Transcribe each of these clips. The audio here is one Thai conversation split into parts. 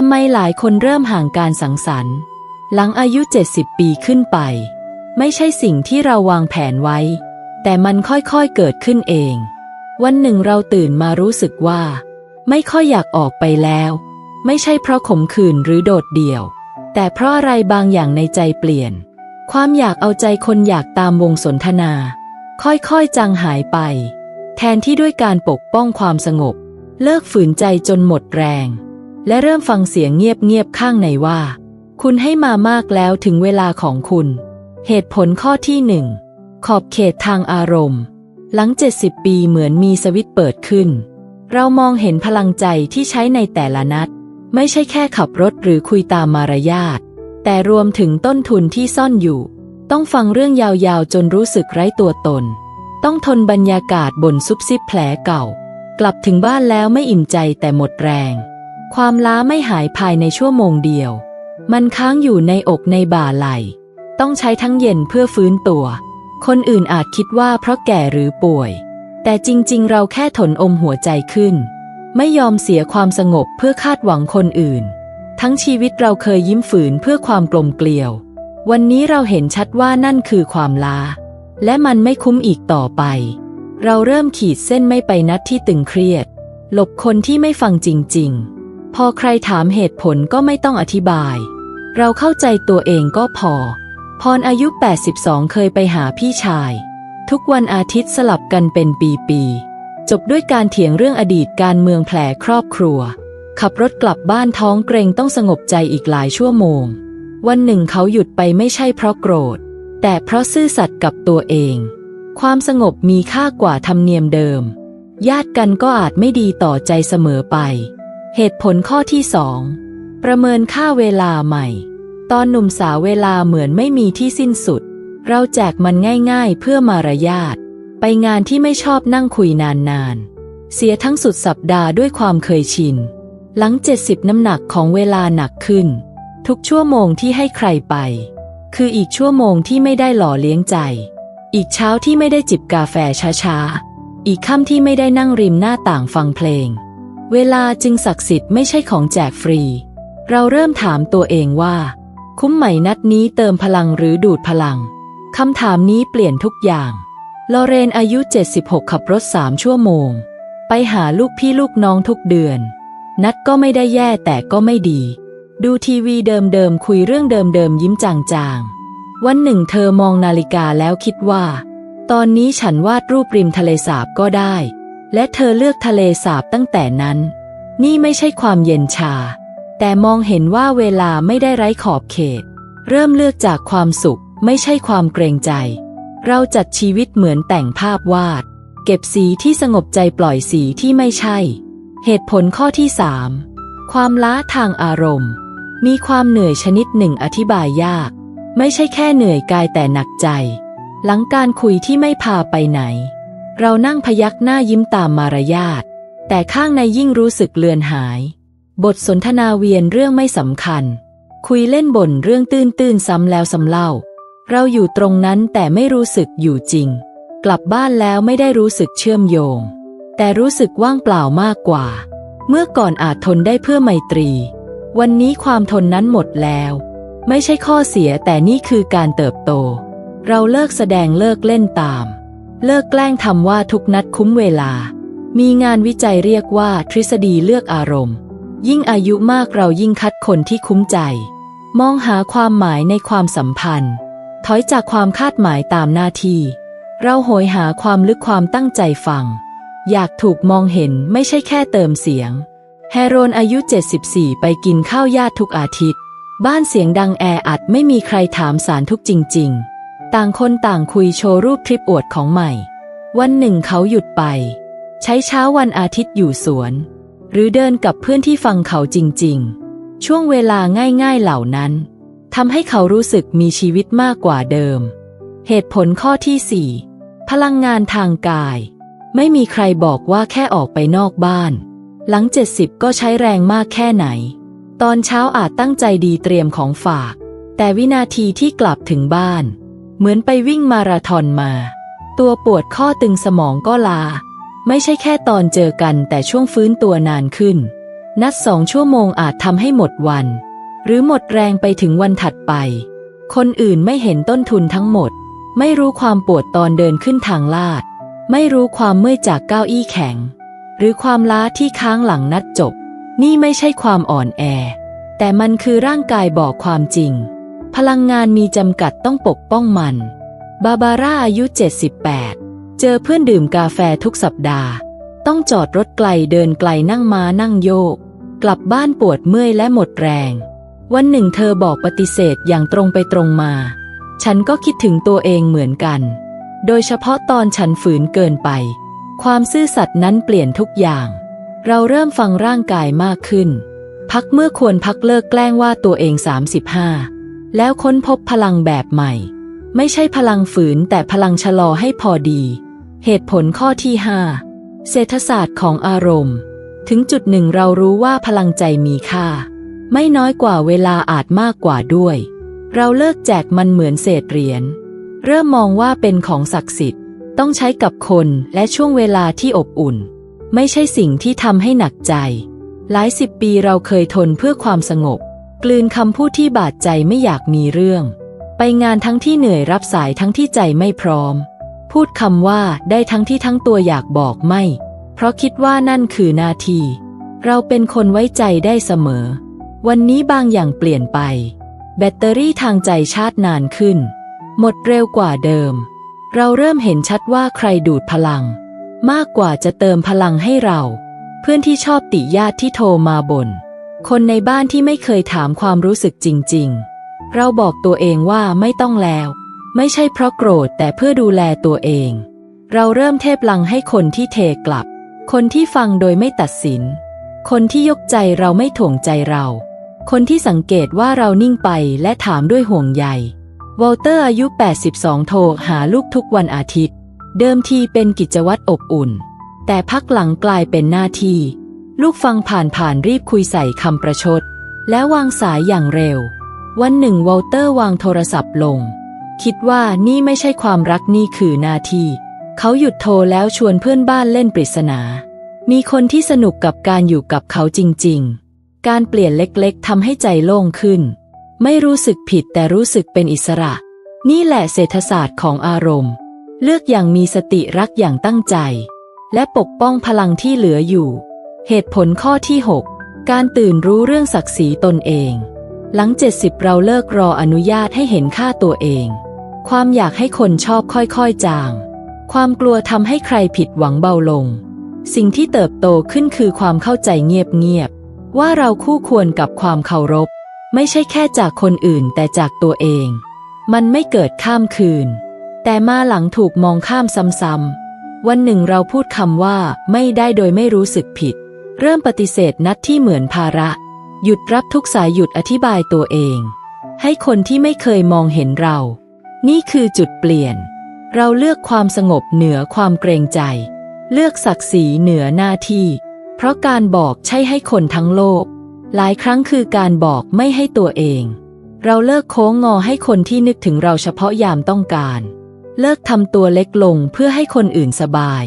ทำไมหลายคนเริ่มห่างการสังสรรค์ หลังอายุ 70 ปีขึ้นไป ไม่ใช่สิ่งที่เราวางแผนไว้ แต่มันค่อยๆเกิดขึ้นเอง วันหนึ่งเราตื่นมารู้สึกว่า ไม่ค่อยอยากออกไปแล้ว ไม่ใช่เพราะขมขื่นหรือโดดเดี่ยว แต่เพราะอะไรบางอย่างในใจเปลี่ยน ความอยากเอาใจคนอยากตามวงสนทนา ค่อยๆจางหายไป แทนที่ด้วยการปกป้องความสงบ เลิกฝืนใจจนหมดแรง และเริ่มฟังเสียงเงียบๆข้างในว่า คุณให้มามากแล้วถึงเวลาของคุณ เหตุผลข้อที่หนึ่งขอบเขตทางอารมณ์ หลัง 70 ปีเหมือนมีสวิตเปิดขึ้น เรามองเห็นพลังใจที่ใช้ในแต่ละนัด ไม่ใช่แค่ขับรถหรือคุยตามมารยาทแต่รวมถึงต้นทุนที่ซ่อนอยู่ ต้องฟังเรื่องยาวๆ จนรู้สึกไร้ตัวตน ต้องทนบรรยากาศบนซุบซิบแผลเก่า กลับถึงบ้านแล้วไม่อิ่มใจแต่หมดแรง ความล้าไม่หายภายในชั่วโมงเดียว มันค้างอยู่ในอกในบ่าไหล ต้องใช้ทั้งเย็นเพื่อฟื้นตัว คนอื่นอาจคิดว่าเพราะแก่หรือป่วย แต่จริงๆ เราแค่ทนอมหัวใจขึ้น ไม่ยอมเสียความสงบเพื่อคาดหวังคนอื่น ทั้งชีวิตเราเคยยิ้มฝืนเพื่อความกลมเกลียว วันนี้เราเห็นชัดว่านั่นคือความล้าและมันไม่คุ้มอีกต่อไป เราเริ่มขีดเส้นไม่ไปนัดที่ตึงเครียด หลบคนที่ไม่ฟังจริง ๆ พอใครถามเหตุผลก็ไม่ต้องอธิบาย เราเข้าใจตัวเองก็พอ พรอายุ 82 เคยไปหาพี่ชาย ทุกวันอาทิตย์สลับกันเป็นปีๆ จบด้วยการเถียงเรื่องอดีตการเมืองแผลครอบครัว ขับรถกลับบ้านท้องเกรงต้องสงบใจอีกหลายชั่วโมง วันหนึ่งเขาหยุดไปไม่ใช่เพราะโกรธ แต่เพราะซื่อสัตย์กับตัวเอง ความสงบมีค่ากว่าธรรมเนียมเดิม ญาติกันก็อาจไม่ดีต่อใจเสมอไป เหตุผลข้อที่สองประเมินค่าเวลาใหม่ ตอนหนุ่มสาวเวลาเหมือนไม่มีที่สิ้นสุด เราแจกมันง่ายๆเพื่อมารยาทไปงานที่ไม่ชอบนั่งคุยนานๆ เสียทั้งสุดสัปดาห์ด้วยความเคยชิน หลัง 70 น้ำหนักของเวลาหนักขึ้น ทุกชั่วโมงที่ให้ใครไป คืออีกชั่วโมงที่ไม่ได้หล่อเลี้ยงใจ อีกเช้าที่ไม่ได้จิบกาแฟช้าๆ อีกค่ำที่ไม่ได้นั่งริมหน้าต่างฟังเพลง เวลาจึงศักดิ์สิทธิ์ไม่ใช่ของแจกฟรี เราเริ่มถามตัวเองว่า คุ้มไหมนัดนี้เติมพลังหรือดูดพลังคำถามนี้เปลี่ยนทุกอย่าง ลอเรนอายุ 76 ขับรถสามชั่วโมง ไปหาลูกพี่ลูกน้องทุกเดือน นัดก็ไม่ได้แย่แต่ก็ไม่ดี ดูทีวีเดิมๆคุยเรื่องเดิมๆยิ้มจางๆ วันหนึ่งเธอมองนาฬิกาแล้วคิดว่า ตอนนี้ฉันวาดรูปริมทะเลสาบก็ได้ และเธอเลือกทะเลสาบตั้งแต่นั้น นี่ไม่ใช่ความเย็นชา แต่มองเห็นว่าเวลาไม่ได้ไร้ขอบเขต เริ่มเลือกจากความสุข ไม่ใช่ความเกรงใจ เราจัดชีวิตเหมือนแต่งภาพวาด เก็บสีที่สงบใจปล่อยสีที่ไม่ใช่ เหตุผลข้อที่สามความล้าทางอารมณ์ มีความเหนื่อยชนิดหนึ่งอธิบายยาก ไม่ใช่แค่เหนื่อยกายแต่หนักใจ หลังการคุยที่ไม่พาไปไหน เรานั่งพยักหน้ายิ้มตามมารยาท แต่ข้างในยิ่งรู้สึกเลือนหาย บทสนทนาเวียนเรื่องไม่สำคัญ คุยเล่นบ่นเรื่องตื้นๆซ้ำแล้วซ้ำเล่า เราอยู่ตรงนั้นแต่ไม่รู้สึกอยู่จริง กลับบ้านแล้วไม่ได้รู้สึกเชื่อมโยง แต่รู้สึกว่างเปล่ามากกว่า เมื่อก่อนอาจทนได้เพื่อไมตรี วันนี้ความทนนั้นหมดแล้ว ไม่ใช่ข้อเสียแต่นี่คือการเติบโต เราเลิกแสดงเลิกเล่นตาม เลิกแกล้งทำว่าทุกนัดคุ้มเวลา มีงานวิจัยเรียกว่าทฤษฎีเลือกอารมณ์ ยิ่งอายุมากเรายิ่งคัดคนที่คุ้มใจ มองหาความหมายในความสัมพันธ์ ถอยจากความคาดหมายตามหน้าที่ เราโหยหาความลึกความตั้งใจฟัง อยากถูกมองเห็นไม่ใช่แค่เติมเสียง แฮโรนอายุ 74 ไปกินข้าวญาติทุกอาทิตย์ บ้านเสียงดังแออัดไม่มีใครถามสารทุกจริง ๆ ต่างคนต่างคุยโชว์รูปทริปอวดของใหม่ วันหนึ่งเขาหยุดไป ใช้เช้าวันอาทิตย์อยู่สวน หรือเดินกับเพื่อนที่ฟังเขาจริง ๆ ช่วงเวลาง่ายๆเหล่านั้นทำให้เขารู้สึกมีชีวิตมากกว่าเดิม เหตุผลข้อที่สี่พลังงานทางกาย ไม่มีใครบอกว่าแค่ออกไปนอกบ้าน หลัง70ก็ใช้แรงมากแค่ไหน ตอนเช้าอาจตั้งใจดีเตรียมของฝาก แต่วินาทีที่กลับถึงบ้าน เหมือนไปวิ่งมาราธอนมา ตัวปวดข้อตึงสมองก็ลา ไม่ใช่แค่ตอนเจอกันแต่ช่วงฟื้นตัวนานขึ้น นัดสองชั่วโมงอาจทำให้หมดวัน หรือหมดแรงไปถึงวันถัดไป คนอื่นไม่เห็นต้นทุนทั้งหมด ไม่รู้ความปวดตอนเดินขึ้นทางลาด ไม่รู้ความเมื่อยจากเก้าอี้แข็ง หรือความล้าที่ค้างหลังนัดจบ นี่ไม่ใช่ความอ่อนแอ แต่มันคือร่างกายบอกความจริง พลังงานมีจำกัดต้องปกป้องมัน บาบาร่าอายุ 78 เจอเพื่อนดื่มกาแฟทุกสัปดาห์ ต้องจอดรถไกลเดินไกลนั่งม้านั่งโยก กลับบ้านปวดเมื่อยและหมดแรง วันหนึ่งเธอบอกปฏิเสธอย่างตรงไปตรงมา ฉันก็คิดถึงตัวเองเหมือนกัน โดยเฉพาะตอนฉันฝืนเกินไป ความซื่อสัตย์นั้นเปลี่ยนทุกอย่าง เราเริ่มฟังร่างกายมากขึ้น พักเมื่อควรพักเลิกแกล้งว่าตัวเอง 35 แล้วค้นพบพลังแบบใหม่ ไม่ใช่พลังฝืนแต่พลังชะลอให้พอดี เหตุผลข้อที่ 5 เศรษฐศาสตร์ของอารมณ์ ถึงจุดหนึ่งเรารู้ว่าพลังใจมีค่า ไม่น้อยกว่าเวลาอาจมากกว่าด้วย เราเลิกแจกมันเหมือนเศษเหรียญ เริ่มมองว่าเป็นของศักดิ์สิทธิ์ ต้องใช้กับคนและช่วงเวลาที่อบอุ่น ไม่ใช่สิ่งที่ทำให้หนักใจ หลายสิบปีเราเคยทนเพื่อความสงบ กลืนคำพูดที่บาดใจไม่อยากมีเรื่อง ไปงานทั้งที่เหนื่อยรับสายทั้งที่ใจไม่พร้อม พูดคำว่าได้ทั้งที่ทั้งตัวอยากบอกไม่ เพราะคิดว่านั่นคือนาที เราเป็นคนไว้ใจได้เสมอ วันนี้บางอย่างเปลี่ยนไป แบตเตอรี่ทางใจชาร์จนานขึ้น หมดเร็วกว่าเดิม เราเริ่มเห็นชัดว่าใครดูดพลัง มากกว่าจะเติมพลังให้เรา เพื่อนที่ชอบติญาติที่โทรมาบน่น คนในบ้านที่ไม่เคยถามความรู้สึกจริง ๆ เราบอกตัวเองว่าไม่ต้องแล้ว ไม่ใช่เพราะโกรธแต่เพื่อดูแลตัวเอง เราเริ่มเทพลังให้คนที่เทกลับ คนที่ฟังโดยไม่ตัดสิน คนที่ยกใจเราไม่ถ่วงใจเรา คนที่สังเกตว่าเรานิ่งไปและถามด้วยห่วงใย วอลเตอร์อายุ 82 โทรหาลูกทุกวันอาทิตย์ เดิมทีเป็นกิจวัตรอบอุ่น แต่พักหลังกลายเป็นหน้าที่ ลูกฟังผ่านผ่านรีบคุยใส่คำประชด แล้ววางสายอย่างเร็ว วันหนึ่งวอลเตอร์วางโทรศัพท์ลง คิดว่านี่ไม่ใช่ความรักนี่คือหน้าที่เขาหยุดโทรแล้วชวนเพื่อนบ้านเล่นปริศนา มีคนที่สนุกกับการอยู่กับเขาจริง ๆ การเปลี่ยนเล็กๆทำให้ใจโล่งขึ้น ไม่รู้สึกผิดแต่รู้สึกเป็นอิสระ นี่แหละเศรษฐศาสตร์ของอารมณ์ เลือกอย่างมีสติรักอย่างตั้งใจ และปกป้องพลังที่เหลืออยู่ เหตุผลข้อที่ 6 การตื่นรู้เรื่องศักดิ์ศรีตนเอง หลัง 70 เราเลิกรออนุญาตให้เห็นค่าตัวเอง ความอยากให้คนชอบค่อยๆจาง ความกลัวทำให้ใครผิดหวังเบาลง สิ่งที่เติบโตขึ้นคือความเข้าใจเงียบๆว่าเราคู่ควรกับความเคารพ ไม่ใช่แค่จากคนอื่นแต่จากตัวเอง มันไม่เกิดข้ามคืน แต่มาหลังถูกมองข้ามซ้ำๆวันหนึ่งเราพูดคำว่าไม่ได้โดยไม่รู้สึกผิด เริ่มปฏิเสธนัดที่เหมือนภาระ หยุดรับทุกสายหยุดอธิบายตัวเอง ให้คนที่ไม่เคยมองเห็นเรา นี่คือจุดเปลี่ยน เราเลือกความสงบเหนือความเกรงใจ เลือกศักดิ์ศรีเหนือหน้าที่ เพราะการบอกใช่ให้คนทั้งโลก หลายครั้งคือการบอกไม่ให้ตัวเอง เราเลิกโค้งงอให้คนที่นึกถึงเราเฉพาะยามต้องการ เลิกทำตัวเล็กลงเพื่อให้คนอื่นสบาย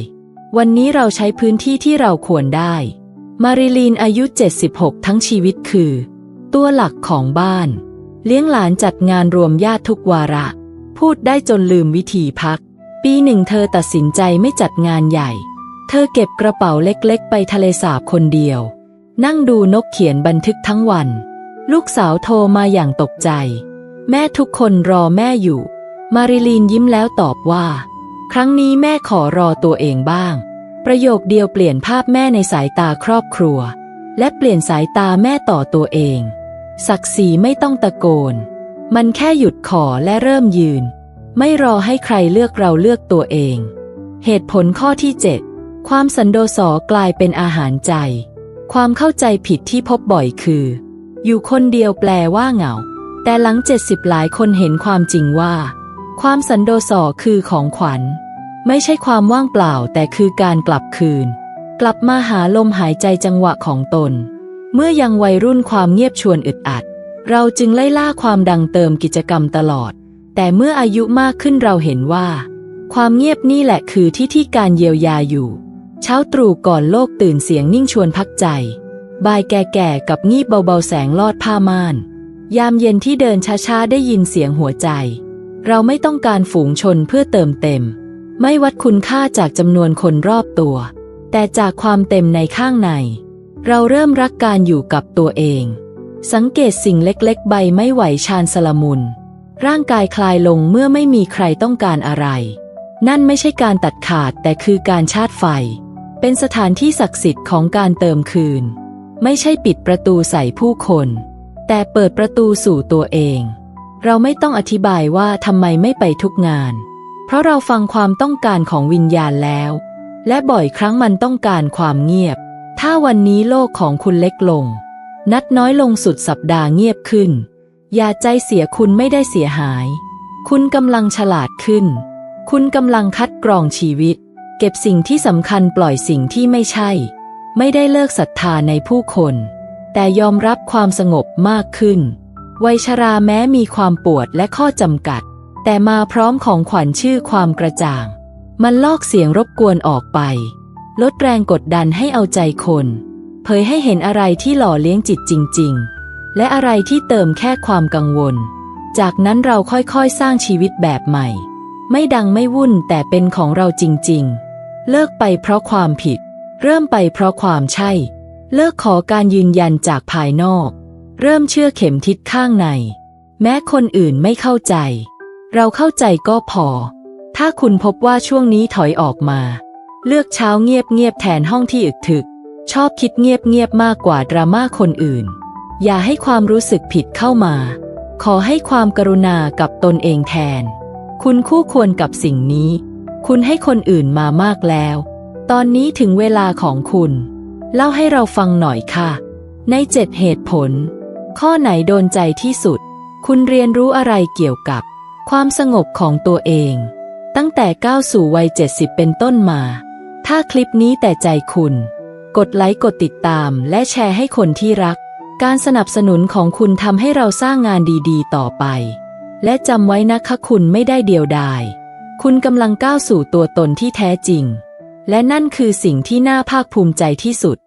วันนี้เราใช้พื้นที่ที่เราควรได้ มาริลีนอายุ 76 ทั้งชีวิตคือ ตัวหลักของบ้าน เลี้ยงหลานจัดงานรวมญาติทุกวาระ พูดได้จนลืมวิธีพัก ปีหนึ่งเธอตัดสินใจไม่จัดงานใหญ่ เธอเก็บกระเป๋าเล็กๆ ไปทะเลสาบคนเดียว นั่งดูนกเขียนบันทึกทั้งวัน ลูกสาวโทรมาอย่างตกใจ แม่ทุกคนรอแม่อยู่ มาริลีนยิ้มแล้วตอบว่า ครั้งนี้แม่ขอรอตัวเองบ้าง ประโยคเดียวเปลี่ยนภาพแม่ในสายตาครอบครัว และเปลี่ยนสายตาแม่ต่อตัวเอง ศักดิ์ศรีไม่ต้องตะโกน มันแค่หยุดขอและเริ่มยืน ไม่รอให้ใครเลือกเราเลือกตัวเอง เหตุผลข้อที่7ความสันโดษกลายเป็นอาหารใจ ความเข้าใจผิดที่พบบ่อยคือ อยู่คนเดียวแปลว่าเหงา แต่หลัง70หลายคนเห็นความจริงว่า ความสันโดษคือของขวัญ ไม่ใช่ความว่างเปล่าแต่คือการกลับคืน กลับมาหาลมหายใจจังหวะของตน เมื่อยังวัยรุ่นความเงียบชวนอึดอัด เราจึงไล่ล่าความดังเติมกิจกรรมตลอด แต่เมื่ออายุมากขึ้นเราเห็นว่า ความเงียบนี่แหละคือที่ที่การเยียวยาอยู่ เช้าตรู่ก่อนโลกตื่นเสียงนิ่งชวนพักใจ บายแก่ๆกับงีบเบาๆแสงลอดผ้าม่าน ยามเย็นที่เดินช้าๆได้ยินเสียงหัวใจ เราไม่ต้องการฝูงชนเพื่อเติมเต็ม ไม่วัดคุณค่าจากจำนวนคนรอบตัว แต่จากความเต็มในข้างใน เราเริ่มรักการอยู่กับตัวเอง สังเกตสิ่งเล็กๆ ใบไม่ไหวชานสลมุน ร่างกายคลายลงเมื่อไม่มีใครต้องการอะไร นั่นไม่ใช่การตัดขาดแต่คือการชาร์จไฟ เป็นสถานที่ศักดิ์สิทธิ์ของการเติมคืน ไม่ใช่ปิดประตูใส่ผู้คน แต่เปิดประตูสู่ตัวเอง เราไม่ต้องอธิบายว่าทำไมไม่ไปทุกงาน ราะเราฟังความต้องการของวิญญาณแล้ว และบ่อยครั้งมันต้องการความเงียบ ถ้าวันนี้โลกของคุณเล็กลง นัดน้อยลงสุดสัปดาห์เงียบขึ้น อย่าใจเสียคุณไม่ได้เสียหาย คุณกำลังฉลาดขึ้น คุณกำลังคัดกรองชีวิต เก็บสิ่งที่สำคัญปล่อยสิ่งที่ไม่ใช่ ไม่ได้เลิกศรัทธาในผู้คน แต่ยอมรับความสงบมากขึ้น วัยชราแม้มีความปวดและข้อจำกัด แต่มาพร้อมของขวัญชื่อความกระจ่าง มันลอกเสียงรบกวนออกไป ลดแรงกดดันให้เอาใจคน เผยให้เห็นอะไรที่หล่อเลี้ยงจิตจริง ๆ และอะไรที่เติมแค่ความกังวล จากนั้นเราค่อยๆ สร้างชีวิตแบบใหม่ ไม่ดังไม่วุ่นแต่เป็นของเราจริง ๆ เลิกไปเพราะความผิด เริ่มไปเพราะความใช่ เลิกขอการยืนยันจากภายนอก เริ่มเชื่อเข็มทิศข้างใน แม้คนอื่นไม่เข้าใจ เราเข้าใจก็พอ ถ้าคุณพบว่าช่วงนี้ถอยออกมา เลือกเช้าเงียบเงียบแทนห้องที่อึกถึก ชอบคิดเงียบเงียบมากกว่าดราม่าคนอื่น อย่าให้ความรู้สึกผิดเข้ามา ขอให้ความกรุณากับตนเองแทน คุณคู่ควรกับสิ่งนี้ คุณให้คนอื่นมามากแล้ว ตอนนี้ถึงเวลาของคุณ เล่าให้เราฟังหน่อยค่ะ ในเจ็ดเหตุผล ข้อไหนโดนใจที่สุด คุณเรียนรู้อะไรเกี่ยวกับ ความสงบของตัวเอง ตั้งแต่ก้าวสู่วัย 70 เป็นต้นมา ถ้าคลิปนี้แต่ใจคุณ กดไลค์กดติดตามและแชร์ให้คนที่รัก การสนับสนุนของคุณทำให้เราสร้างงานดีๆ ต่อไป และจำไว้นะคะคุณไม่ได้เดียวดาย คุณกำลังก้าวสู่ตัวตนที่แท้จริง และนั่นคือสิ่งที่น่าภาคภูมิใจที่สุด